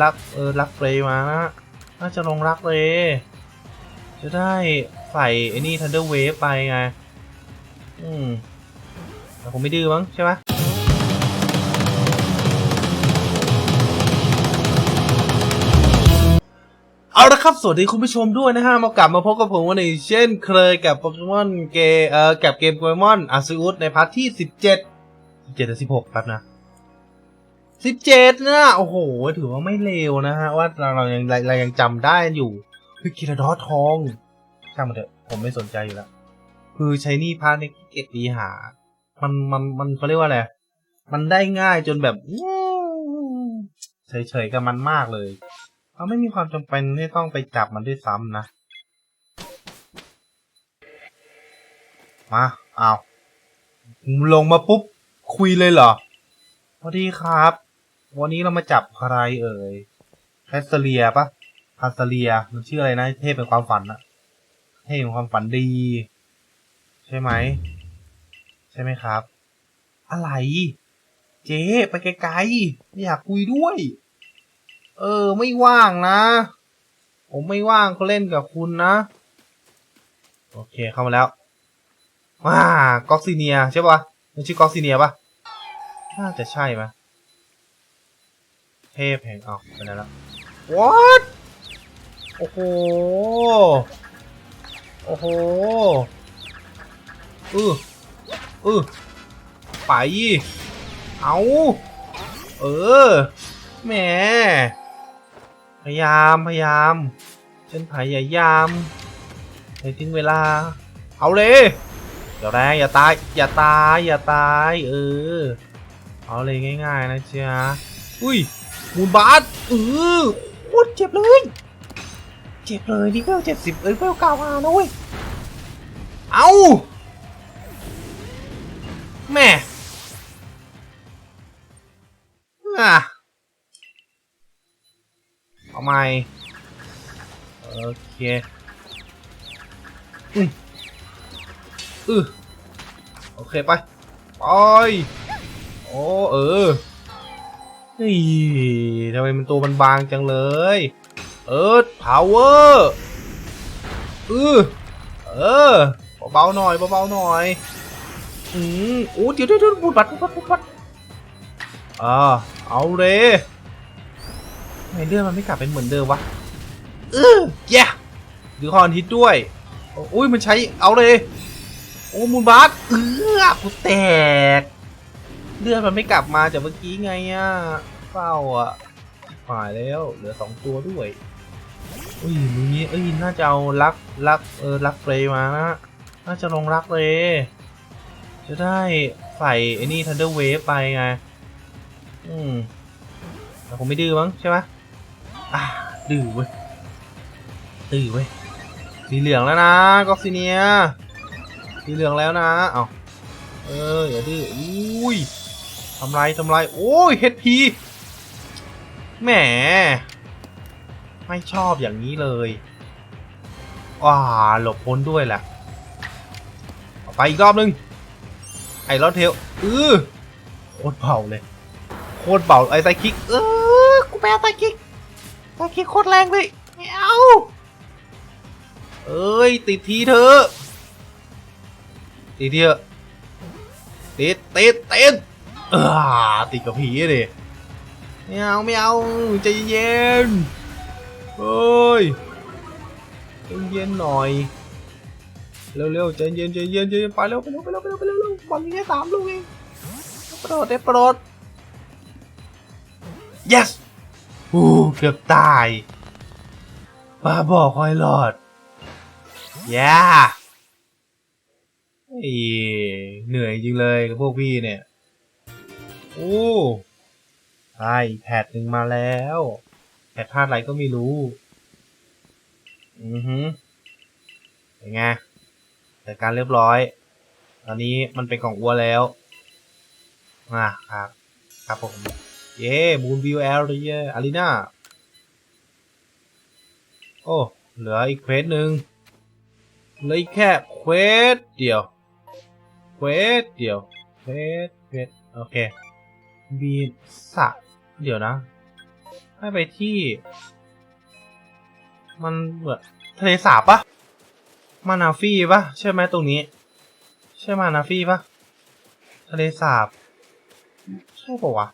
รักเออรักเรมานะน่าจะลงรักเรจะได้ใส่ไอ้นี่ทันเดอร์เวฟไปไง อืมแต่คงไม่ดื้อมั้งใช่ไหมเอาละครับ สวัสดีคุณผู้ชมด้วยนะฮะ มากลับมาพบกับผมวันนี้เช่นเคยกับโปเกมอนเกเอ่อกับเกมโปเกมอนอาซูอุสในพาร์ทที่สิบเจ็ดเจ็ดหรือสิบหกแป๊บนะ สิบเจ็ดนะโอ้โห ถือว่าไม่เลวนะฮะ ว่าเราเรายังเรายังจำได้อยู่คือกิราดอทองช่างมันเถอะ ผมไม่สนใจอยู่แล้ว คือใช้นี่พาร์ทในเอ็ดดีหา มันมันมันเขาเรียกว่าอะไร มันได้ง่ายจนแบบเฉยๆกับมันมากเลยเราไม่มีความจำเป็นที่ต้องไปจับมันด้วยซ้ำนะ มาเอาลงมาปุ๊บ คุยเลยเหรอสวัสดีครับ วันนี้เรามาจับใครเอ่ยแคสเซเลียปะคาสเลีย มันชื่ออะไรนะ เทพเป็นความฝันอะเทพเป็นความฝันดี ใช่ไหม ใช่ไหมครับ อะไร เจ๊ไปไกลๆไม่อยากคุยด้วย เออ ไม่ว่างนะ ผมไม่ว่างเขาเล่นกับคุณนะ โอเคเข้ามาแล้วว้ากอกซิเนียใช่ปะมันชื่อกอกซิเนียปะน่าจะใช่ไหม เทพแห่งออกไปแล้ว what โอ้โห โอ้โห อืออือไป เอาเออ แหม พยายาม พยายามฉันพยายามในถึงเวลา เอาเลยอย่าแรงอย่าตาย อย่าตาย อย่าตาย เออ เอาเลยง่ายๆนะจ๊ะอุ้ย มูลบาสเออโคตรเจ็บเลย เจ็บเลยนี่เวลเจ็ดสิบเอ้ยเวลเก้ามานะเว้ย เอาแม่อะเอาใหม่โอเคอืมอือโอเคไป ไป โอ้เออ เฮ้ยทำไมมันตัวมันบางจังเลย เอิร์ธพาวเวอร์เออเออเบาๆหน่อยเบาๆหน่อยอืมโอ้เดี๋ยวเดี๋ยวเดี๋ยวพูดบัดพูดบัดพูดบัดอ่าเอาเลยทำไมเรื่องมันไม่กลับเป็นเหมือนเดิมวะเออแย่หรือคอนทิตด้วยโอ้ยมันใช้เอาเลยโอ้มูลบาสเออกูแตก เลือดมันไม่กลับมาจากเมื่อกี้ไงอะ เศร้าอะหายแล้ว เหลือสองตัวด้วยอุ้ยมือนี้เอ้ยน่าจะเอาลักลักเออลักเรมานะน่าจะลงลักเรย์จะได้ใส่ไอ้นี่ทันเดอร์เวฟไปไง อืมแต่คงไม่ดื้อมั้งใช่ไหมอะดื้อเว้ยดื้อเว้ยสีเหลืองแล้วนะก็ซิเนียสีเหลืองแล้วนะเอาเอออย่าดื้ออุ้ยทำไรทำไรโอ้ยเฮดพี แหม ไม่ชอบอย่างนี้เลยว้าหลบพ้นด้วยแหละไปอีกรอบนึง ไอ้รอดเทลเออโคตรเบาเลย โคตรเบาไอ้ไซคิก เออกูแพ้ไซคิกไซคิกโคตรแรงเลยไม่เอาเอ้ย ติดทีเถอะติดเถอะติดติดติดเออติดกับผีอะดิ ไม่เอาไม่เอาใจเย็นเฮ้ยใจเย็นหน่อยเร็วๆใจเย็นใจเย็นใจเย็นไปเร็วไปเร็วไปเร็วไปเร็วไปเร็วบอลมีแค่สามลูกเองโปรดได้โปรด yes อู้เกือบตายบ้าบอกคอยหลอด yeah เฮ้ยเหนื่อยจริงเลยกับพวกพี่เนี่ย โอ้ ใช่แพทหนึ่งมาแล้วแพทพลาดอะไรก็ไม่รู้ อือฮึเป็นไงจัดการเรียบร้อย ตอนนี้มันเป็นของอัวแล้วอะครับ ครับผม เย้มูนวิวแอลเยอารีนาโอ้ เหลืออีกเควสหนึ่งเหลืออีกแค่เควสเดียว เควสเดียว เควสเควสโอเคบีสะ เดี๋ยวนะ ให้ไปที่ มันเหมือนทะเลสาบปะมานาฟี่ปะใช่ไหมตรงนี้ ใช่มานาฟี่ปะทะเลสาบ ใช่ปะวะ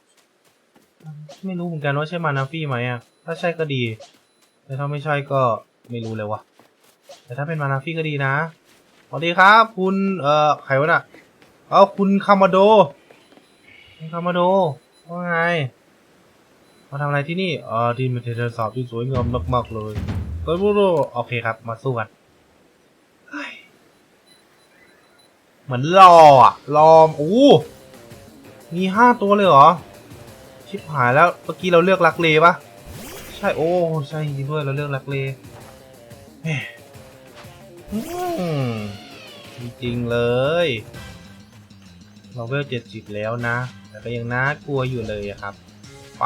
ไม่รู้เหมือนกันว่าใช่มานาฟี่ไหมอะถ้าใช่ก็ดี แต่ถ้าไม่ใช่ก็ไม่รู้เลยวะแต่ถ้าเป็นมานาฟี่ก็ดีนะสวัสดีครับ คุณ เอ่อ ใครวะน่ะ เอาคุณคามาโด คุณคามาโดว่าไง มาทำอะไรที่นี่อ๋อที่มันเทเลสอบที่สวยงามมากๆเลยก็รู้โอเคครับ มาสู้กันเหมือนรออะรอมโอ้มีห้าตัวเลยเหรอ ชิบหายแล้ว เมื่อกี้เราเลือกลักเลปะใช่ โอ้ ใช่จริงด้วย เราเลือกลักเลแหมอืมจริงๆเลย เราเวลเจ็ดสิบแล้วนะ แต่ก็ยังน่ากลัวอยู่เลยครับ ไป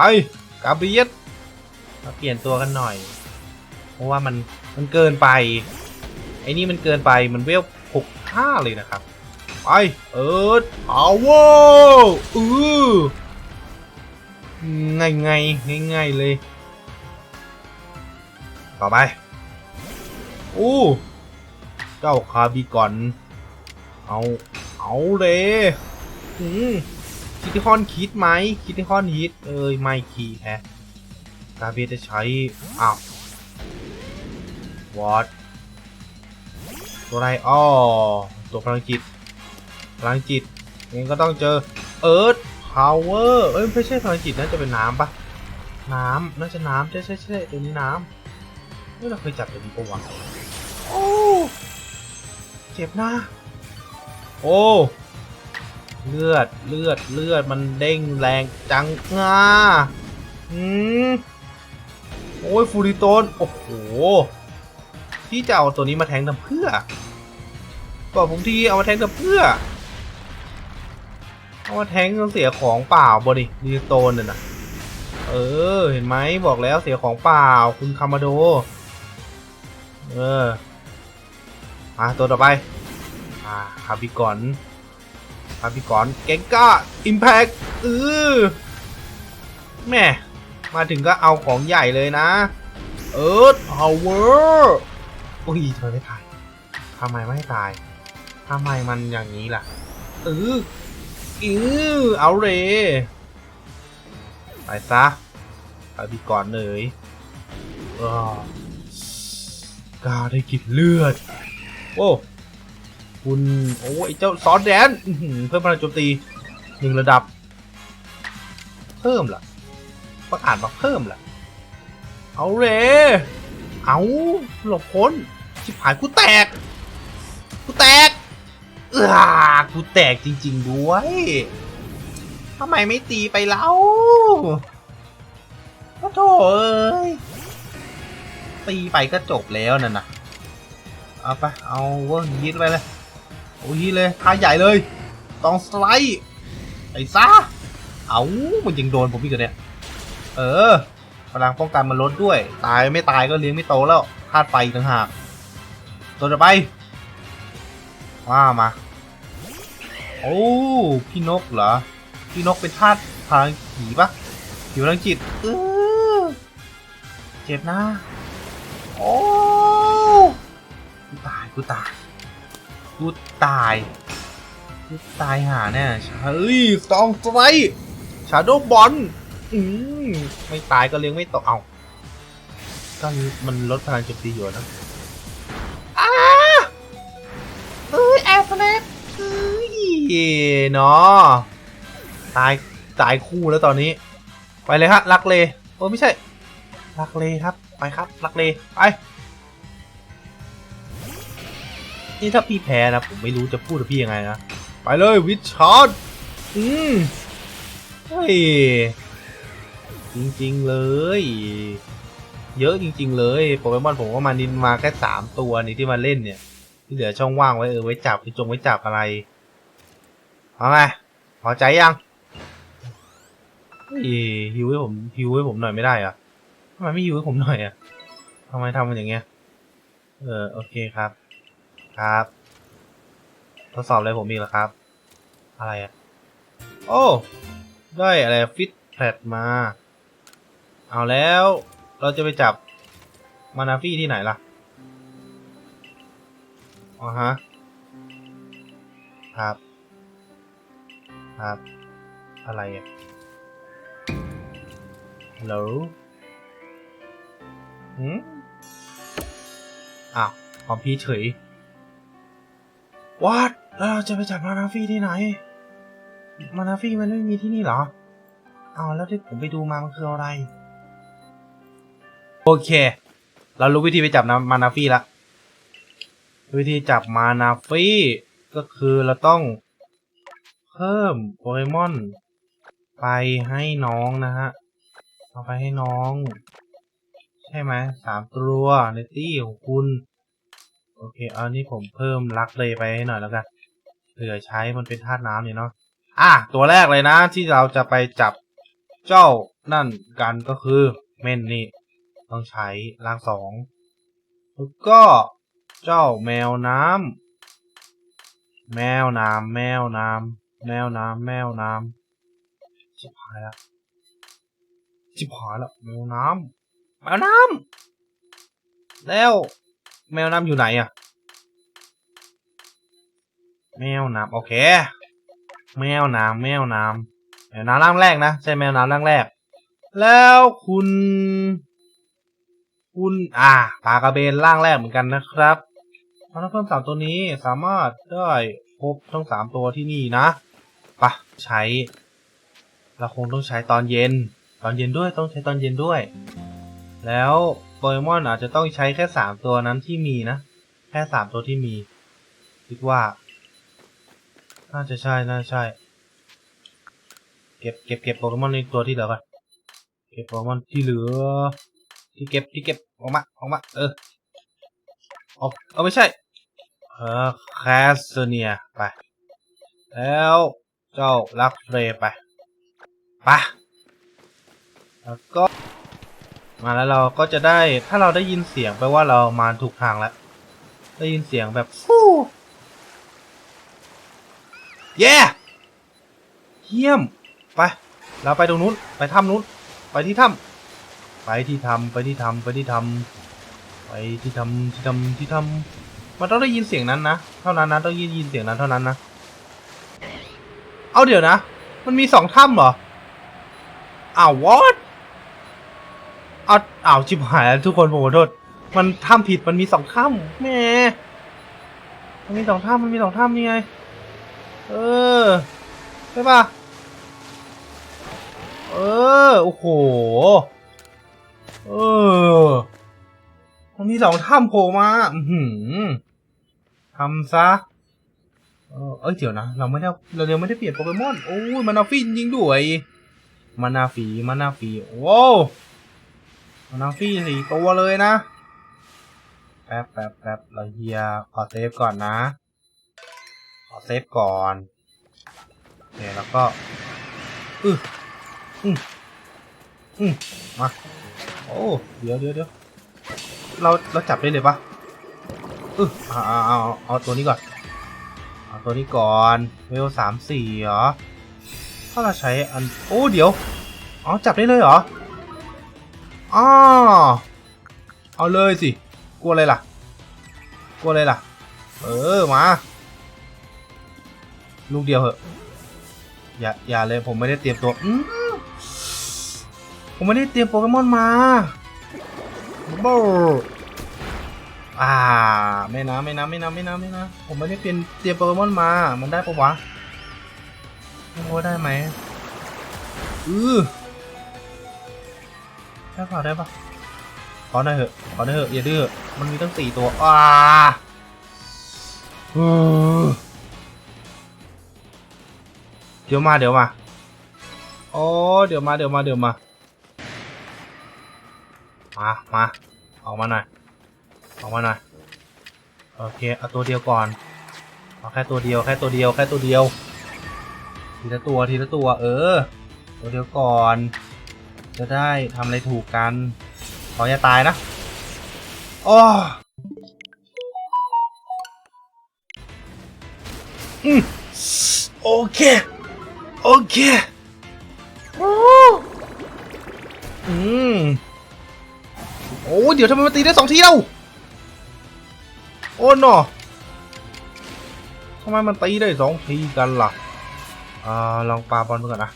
กาเบียสมาเปลี่ยนตัวกันหน่อย เพราะว่ามันมันเกินไป ไอ้นี่มันเกินไปมันเวลหกห้าเลยนะครับ ไป เอิร์ดเอาวเออง่ายง่ายง่ายง่ายเลย ต่อไปอู้เจ้าคาบิกอน เอา เอาเลยอืม คิติคอนคิดไหมคิติคอนฮิตเอ้ยไม่คีแฮะกาเบจะใช้อ้าววอตตัวอะไรอ้อตัวพลังจิตพลังจิตงั้นก็ต้องเจอเอิร์ธพาวเวอร์เอ้ยไม่ใช่พลังจิตน่าจะเป็นน้ำปะน้ำน่าจะน้ำใช่ใช่ใช่ตัวนี้น้ำนี่เราเคยจับตัวนี้ปะวะโอ้เจ็บนะโอ้ เลือดเลือดเลือดมันเด้งแรงจังงาอืมโอ้ยฟูริโตนโอ้โหที่จะเอาตัวนี้มาแทงทำเพื่อบอกผมทีเอามาแทงทำเพื่อเอามาแทงต้องเสียของเปล่าบอดิดีโตนน่ะนะเออเห็นไหมบอกแล้วเสียของเปล่าคุณคามาโดเออมาตัวต่อไปอ่าคาบิกอน คาบิกอนเก่งก้าอิมแพกเออแม่มาถึงก็เอาของใหญ่เลยนะ เอิร์ธพาวเวอร์อุ้ยทำไมไม่ตายทำไมไม่ตายทำไมมันอย่างนี้ล่ะเอออือเอาเลยไปซะคาบิกอนเลยก้าได้กินเลือด โอ้ คุณโอ้ไอเจ้าซอสแดนเพิ่มพลังโจมตีหนึ่งระดับ เพิ่มล่ะประกาศมาเพิ่มล่ะ เอาเรเอาหลบพ้นชิบหายกูแตก กูแตกเออกูแตกจริง ๆ ด้วยทำไมไม่ตีไปแล้วก็โถเอ้ยตีไปก็จบแล้วนั่นนะเอาไปเอาเวอร์ฮีทไปเลย โอ้ฮีทเลยท่าใหญ่เลยต้องสไลด์ไอ้ซะเอามันยังโดนผมอีกเหรอเนี่ย เออพลังป้องกันมันลดด้วย ตายไม่ตายก็เลี้ยงไม่โตแล้วธาตุไฟต่างหากตัวต่อไปว่ามา โอ้พี่นกเหรอ พี่นกเป็นธาตุพลังผีปะผีพลังจิตเออเจ็บนะ โอ้กูตายกูตาย กูตายกูตายหาแน่เฮ้ยสองสไลด์ชาโดบอลอืมไม่ตายก็เลี้ยงไม่โตเอาก็มันลดพลังโจมตีอยู่นะอ้าเอ้ยแอร์สแลปเอ้ยเนาะตายตายคู่แล้วตอนนี้ ไปเลยฮะลักเลโอ้ไม่ใช่ลักเลครับ ไปครับลักเลไป นี่ถ้าพี่แพ้นะผมไม่รู้จะพูดกับพี่ยังไงนะ ไปเลยวิชชาร์ดอืมเฮ้ยจริงๆเลย เยอะจริง ๆ เลยโปเกมอนผมก็มานินมาแค่สามตัวนี่ที่มาเล่นเนี่ย ที่เหลือช่องว่างไว้เออไว้จับไว้จงไว้จับอะไรเอาไงพอใจยังเฮ้ยฮิวให้ผมฮิวให้ผมหน่อยไม่ได้เหรอะทำไมไม่ฮิวให้ผมหน่อยอะทำไมทำมันอย่างเงี้ย เออโอเคครับ ครับ ทดสอบอะไรผมอีกเหรอครับ อะไรอะโอ้ ได้อะไรฟิตแพดมา เอาแล้วเราจะไปจับมานาฟี่ที่ไหนล่ะอ๋อฮะ ครับ ครับ อะไรอะฮัลโหลหืมอ้าว คอมพีเฉย วัดแล้วเราจะไปจับมานาฟี่ที่ไหน มานาฟี่มันไม่มีที่นี่เหรอ เอาแล้วที่ผมไปดูมามันคืออะไร โอเค เรารู้วิธีไปจับนามานาฟี่ละ วิธีจับมานาฟี่ก็คือเราต้อง เพิ่มโปเกมอน ไปให้น้องนะฮะ เอาไปให้น้อง ใช่ไหมสามตัวในตี้ของคุณ โอเคเอานี่ผมเพิ่มลักเลยไปให้หน่อยแล้วกันเผื่อใช้มันเป็นธาตุน้ำเนี่ยเนาะอะตัวแรกเลยนะที่เราจะไปจับเจ้านั่นกันก็คือเม่นนี่ ต้องใช้ร่างสองแล้วก็เจ้าแมวน้ำแมวน้ำแมวน้ำแมวน้ำแมวน้ำชิบหายละชิบหายละแมวน้ำแมวน้ำแล้ว แมวน้ำอยู่ไหนอะแมวน้ำโอเค แมวน้ำแมวน้ำแมวน้ำร่างแรกนะใช่แมวน้ำร่างแรก แล้วคุณ คุณอ่าปลากระเบนร่างแรกเหมือนกันนะครับพลังเพิ่มสามตัวนี้สามารถได้พบทั้งสามตัวที่นี่นะปะใช้เราคงต้องใช้ตอนเย็น ตอนเย็นด้วยต้องใช้ตอนเย็นด้วย แล้ว โปเกมอนอาจจะต้องใช้แค่สามตัวนั้นที่มีนะ แค่สามตัวที่มี คิดว่า น่าจะใช่ น่าใช่ เก็บเก็บเก็บโปเกมอนในตัวที่เหลือก่อนเก็บโปเกมอนที่เหลือ ที่เก็บที่เก็บออกมาออกมาเออเอาเอาไม่ใช่ เออแคสเนียไป แล้วเจ้าลักเฟรไปไปแล้วก็ มาแล้วเราก็จะได้ถ้าเราได้ยินเสียงแปลว่าเรามาถูกทางแล้ว ได้ยินเสียงแบบฟู่เย้เยี่ยม ไป เราไปตรงนู้น ไปถ้ำนู้น ไปที่ถ้ำไปที่ทำไปที่ทำไปที่ทำไปที่ทำที่ทำที่ทำมันต้องได้ยินเสียงนั้นนะ เท่านั้นนะ ต้องยินยินเสียงนั้นเท่านั้นนะ เอาเดี๋ยวนะ มันมีสองถ้ำเหรออ้าววอตเอ้าวชิบหายแล้วทุกคนผมขอโทษมันถ้ำผิดมันมีสองถ้ำแหม่มันมีสองถ้ำมันมีสองถ้ำนี่ไง เออ ใช่ปะเออ โอ้โห เออ มันมีสองถ้ำโผล่มา อือหือทำซะ เออ เอ้ย เดี๋ยวนะ เราไม่ได้ เรายังไม่ได้เปลี่ยนโปเกมอน โอ้ยมานาฟินยิงด้วยมานาฟีมานาฟีว้ นาฟี่สี่ตัวเลยนะ แป๊บแป๊บแป๊บเราเฮียขอเซฟก่อนนะ ขอเซฟก่อนโอเคแล้วก็อืออืมอืมมา โอ้ เดี๋ยวเดี๋ยวเดี๋ยวเรา เราจับได้เลยปะอือเอาเอาเอาเอาตัวนี้ก่อน เอาตัวนี้ก่อน เวลสามสี่เหรอ ถ้าเราใช้อัน โอ้ เดี๋ยว อ๋อ จับได้เลยเหรอ อ๋อเอาเลยสิ กลัวอะไรล่ะ กลัวอะไรล่ะ เออ มา ลูกเดียวเหอะ อย่า อย่าเลย ผมไม่ได้เตรียมตัว อืมผมไม่ได้เตรียมโปเกมอนมาโบอ่า ไม่นะ ไม่นะ ไม่นะ ไม่นะ ไม่นะ ผมไม่ได้เตรียมเตรียมโปเกมอนมา มันได้ปะวะไม่รู้ว่าได้ไหมอือ ได้ปะได้ปะขอหน่อยเถอะขอหน่อยเถอะอย่าดื้อมันมีตั้งสี่ตัวอ่าเดี๋ยวมาเดี๋ยวมาโอ้เดี๋ยวมาเดี๋ยวมาเดี๋ยวมามามาออกมาหน่อยออกมาหน่อยโอเคเอาตัวเดียวก่อนเอาแค่ตัวเดียวแค่ตัวเดียวแค่ตัวเดียว ทีละตัวทีละตัว เออ ตัวเดียวก่อน จะได้ทำอะไรถูกกัน ขออย่าตายนะโอ้อืมโอเค โอเคโอ้อืมโอ้เดี๋ยวทำไมมันตีได้สองทีเล่าโอ้หนอทำไมมันตีได้สองทีกันล่ะ อ่า ลองปาบอลดูก่อนนะ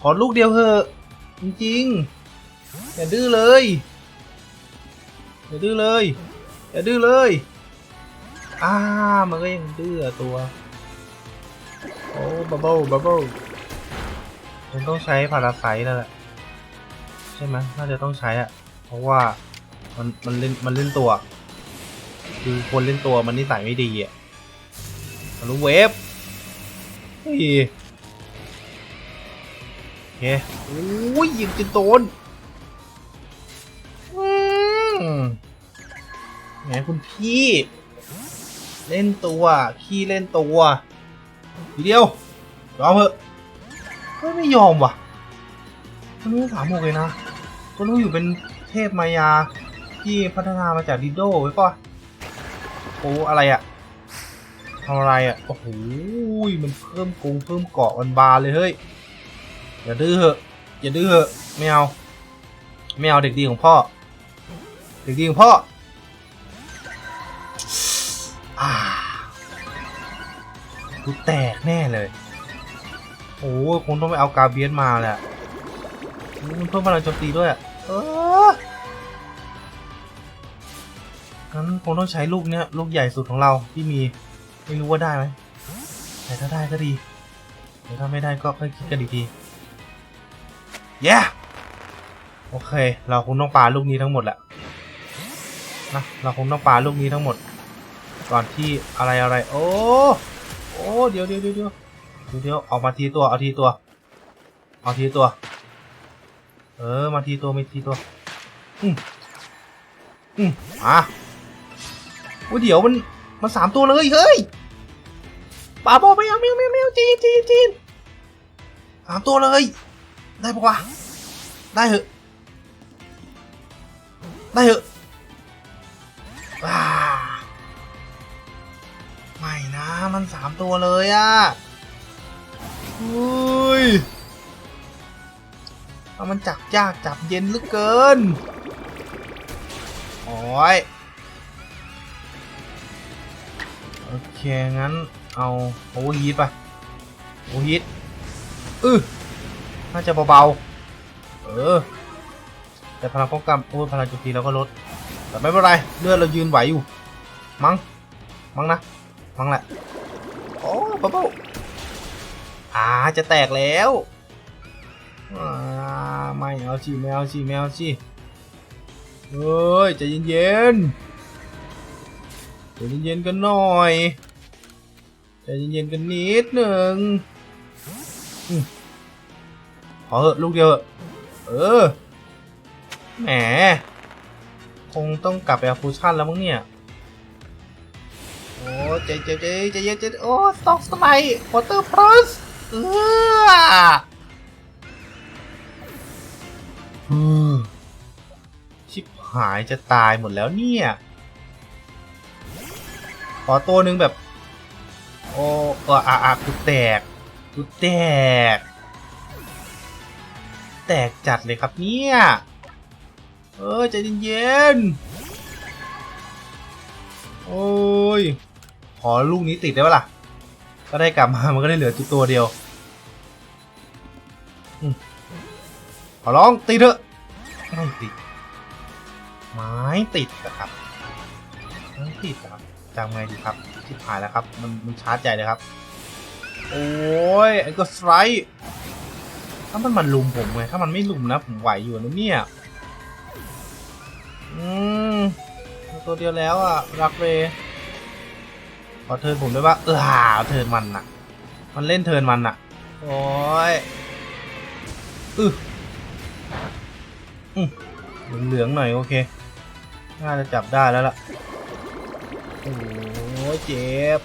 ขอลูกเดียวเถอะ จริงๆอย่าดื้อเลย อย่าดื้อเลย อย่าดื้อเลยอ่ามันก็ยังดื้อตัว โอ้บับเบิ้ลบับเบิ้ลมันต้องใช้พาราไซต์แล้วแหละใช่ไหมน่าจะต้องใช้อะเพราะว่ามันมันเล่นมันเล่นตัว คือคนเล่นตัวมันนิสัยไม่ดีอะมันรู้เวฟเฮ้ย เคโอ้ยยิงจนโดนอืมแหมคุณพี่ เล่นตัวขี้เล่นตัวทีเดียวยอมเถอะเฮ้ยไม่ยอมว่ะมันไม่สามโมกเลยนะก็รู้อยู่เป็นเทพมายาที่พัฒนามาจากดิโดไว้ป่ะโอ้อะไรอะทำอะไรอะโอ้โหมันเพิ่มกรงเพิ่มเกาะมันบานเลยเฮ้ย อย่าดื้อเหอะอย่าดื้อเหอะไม่เอาไม่เอาเด็กดีของพ่อ เด็กดีของพ่อกูแตกแน่เลย โอ้คงต้องไปเอากาเบียนมาแหละมันเพิ่มพลังโจมตีด้วยอะเอองั้นคงต้องใช้ลูกเนี้ยลูกใหญ่สุดของเราที่มีไม่รู้ว่าได้ไหมแต่ถ้าได้ก็ดีแต่ถ้าไม่ได้ก็ค่อยคิดกันอีกที เย้โอเค เราคงต้องปาลูกนี้ทั้งหมดแหละนะเราคงต้องปาลูกนี้ทั้งหมด ก่อนที่อะไรอะไร โอ้โอ้เดี๋ยวเดี๋ยวเดี๋ยวเดี๋ยวเดี๋ยวเอามาทีตัวเอาทีตัวเอาทีตัว เออมาทีตัวไม่ทีตัวอืมอืมอะโอ้เดี๋ยวมันมันสามตัวเลยเฮ้ยป่าบอไม่เอาไม่เอาไม่เอาไม่เอาจีนจีนจีนสามตัวเลย ได้ปะวะ ได้เหอะ ได้เหอะว้าไม่นะมันสามตัวเลยอะอุ้ยเอามันจับยากจับเย็นเหลือเกิน โอ้ย โอเค งั้นเอาโอเวอร์ฮีทไปโอเวอร์ฮีทอือ น่าจะเบาๆ เออ แต่พลังป้องกันโอ้ยพลังโจมตีเราก็ลด แต่ไม่เป็นไร เลือดเรายืนไหวอยู่ มั้ง มั้งนะ มั้งแหละ โอ้บับเบิ้ลอ่า จะแตกแล้วอ่าไม่เอาสิไม่เอาสิไม่เอาสิเฮ้ยใจเย็นๆใจเย็นๆกันหน่อยใจเย็นๆกันนิดหนึ่งอื ขอเหอะลูกเดียวเออ แหม คงต้องกลับไปเอาฟูชั่นแล้วมั้งเนี่ย โอ้ใจใจใจใจเย็นใจโอ้สต็อกสไลด์วอเตอร์พลัสเอออืมชิบหายจะตายหมดแล้วเนี่ย ขอตัวหนึ่งแบบ โอ้เอออะอะกูแตกกูแตก แตกจัดเลยครับเนี่ย เออใจเย็นๆ โอ้ย ขอลูกนี้ติดได้ปะล่ะ ก็ได้กลับมา มันก็ได้เหลือจุดตัวเดียว ขอร้องติดเถอะไม่ติด ไม้ติดนะครับไม่ติดครับจำไงดีครับที่ผ่านแล้วครับ มันมันชาร์จใหญ่เลยครับ โอ้ยไอ้ก็สไลด์ ถ้ามันมันลุมผมไงถ้ามันไม่ลุมนะ ผมไหวอยู่นะเนี่ย อืมตัวเดียวแล้วอะ รักเรขอเทินผมด้วยว่าเออหาเทินมันน่ะ มันเล่นเทินมันน่ะ โอ้ยอือเหลืองๆหน่อย โอเค น่าจะจับได้แล้วล่ะ โอ้เจ็บ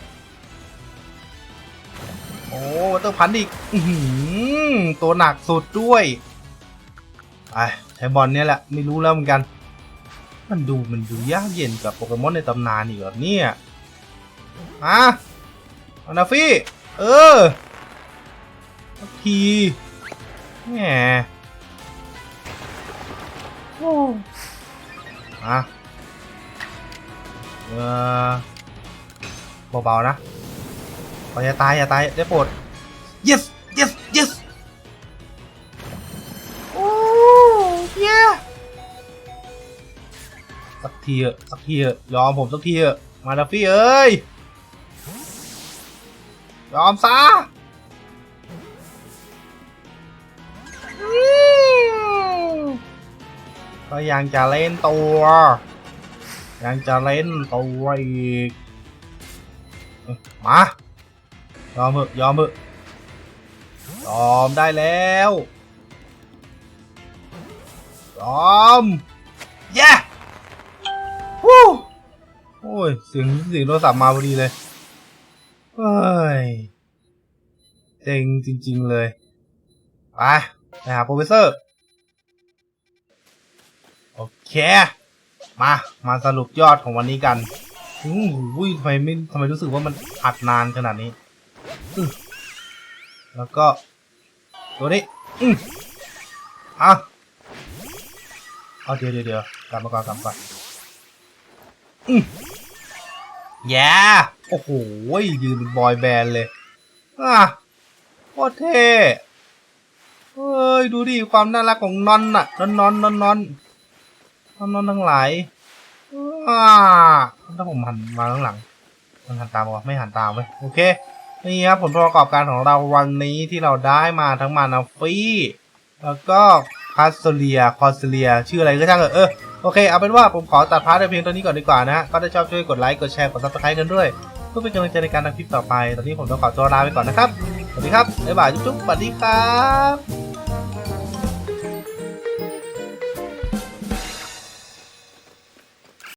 อ้วัตเตอร์พันอีกตัวหนักสุดด้วยไปใช้บอลเนี่ยแหละ ไม่รู้แล้วเหมือนกัน มันดูมันดูยากเย็นกับโปเกมอนในตำนานอีกแบบเนี่ยมาอานาฟี่ เออสักทีแหมโอ้อะเออเบาๆนะ ขออย่าตายอย่าตายได้โปรด yes yes yes โอ้เย้สักทีเถอะสักทีเถอะยอมผมสักทีเถอะมาดาฟี่เอ้ย ยอมซะอืมก็ยังจะเล่นตัว ยังจะเล่นตัวอีกเอ้ยมา ยอมเถอะยอมเถอะยอมได้แล้วยอมเย้ฮู้โอ้ยเสียงเสียงโทรศัพท์มาพอดีเลยเฮ้ยเจ๋งจริง ๆ เลย ไปไปหาโปรเฟสเซอร์ โอเค มา มาสรุปยอดของวันนี้กันอู้หูทำไมไม่ทำไมรู้สึกว่ามันอัดนานขนาดนี้ แล้วก็ ตัวนี้อืมอะเอาเดี๋ยวเดี๋ยวเดี๋ยวกลับมาก่อนกลับมาก่อนอืมแย่โอ้โหยืนเป็นบอยแบนด์เลยอะโคตรเท่เฮ้ยดูดิความน่ารักของนอนน่ะนอนนอนนอนนอนนอนนอนทั้งหลายอ่าถ้าผมหันมาข้างหลังมันหันตามวะไม่หันตามเว้ยโอเค นี่ครับผลประกอบการของเราวันนี้ที่เราได้มาทั้งมานาฟี่แล้วก็คาสเลียคอสเลีย ชื่ออะไรก็ช่างเถอเออโอเค เอาเป็นว่าผมขอตัดพาร์ทในเพียงตัวนี้ก่อนดีกว่านะฮะก็ถ้าชอบช่วยกดไลค์กดแชร์กดซับสไครต์กันด้วยเพื่อเป็นกำลังใจในการทำคลิปต่อไป ตอนนี้ผมต้องขอตัวลาไปก่อนนะครับสวัสดีครับบ๊ายบายจุ๊บๆสวัสดีครับ